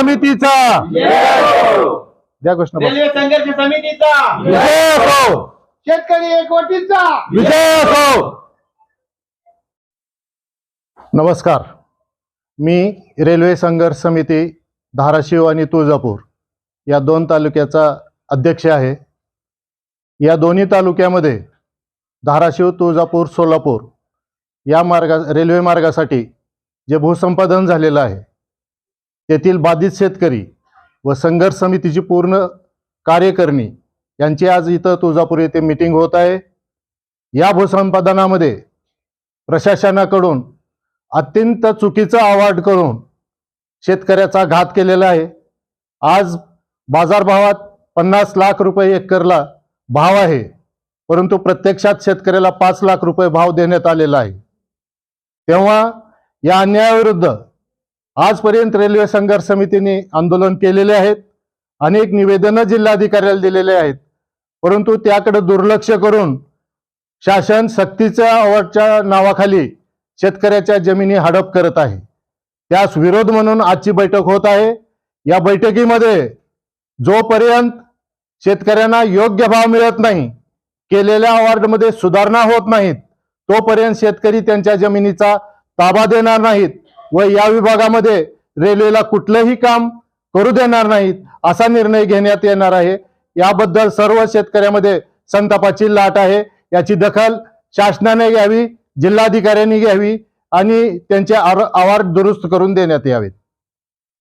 समितीचा. द्या घोषणा रेल्वे संघर्ष समितीचा. विजय असो शेतकरी एकवटीचा. विजय असो नमस्कार. मी रेल्वे संघर्ष समिती धाराशिव आणि तुळजापूर या दोन तालुक्याचा अध्यक्ष आहे. या दोन्ही तालुक्यामध्ये धाराशिव तुळजापूर सोलापूर या मार्गा रेल्वे मार्गासाठी जे भूसंपादन झालेलं आहे तेथील बाधित शेतकरी व संघर्ष समितीची पूर्ण कार्यकारिणी यांची आज इथं तुळजापूर येथे मीटिंग होत आहे. या भूसंपादनामध्ये प्रशासनाकडून अत्यंत चुकीचा अवॉर्ड करून शेतकऱ्याचा घात केलेला आहे. आज बाजारभावात पन्नास लाख रुपये एकरला भाव आहे परंतु प्रत्यक्षात शेतकऱ्याला पाच लाख रुपये भाव देण्यात आलेला आहे. तेव्हा या अन्यायाविरुद्ध आजपर्यंत रेल्वे संघर्ष समितीने आंदोलन केलेले आहेत. अनेक निवेदनं जिल्हाधिकाऱ्याला दिलेले आहेत. परंतु त्याकडे दुर्लक्ष करून शासन सक्तीच्या अवॉर्डच्या नावाखाली शेतकऱ्याच्या जमिनी हडप करत आहे. त्यास विरोध म्हणून आजची बैठक होत आहे. या बैठकीमध्ये जोपर्यंत शेतकऱ्यांना योग्य भाव मिळत नाही केलेल्या अवॉर्डमध्ये सुधारणा होत नाहीत तोपर्यंत शेतकरी त्यांच्या जमिनीचा ताबा देणार नाहीत. व या विभागामध्ये रेल्वेला कुठलंही काम करू देणार नाहीत असा निर्णय घेण्यात येणार आहे. याबद्दल सर्व शेतकऱ्यामध्ये संतापाची लाट आहे. याची दखल शासनाने घ्यावी जिल्हाधिकाऱ्यांनी घ्यावी आणि त्यांचे आर- आवार दुरुस्त करून देण्यात यावेत.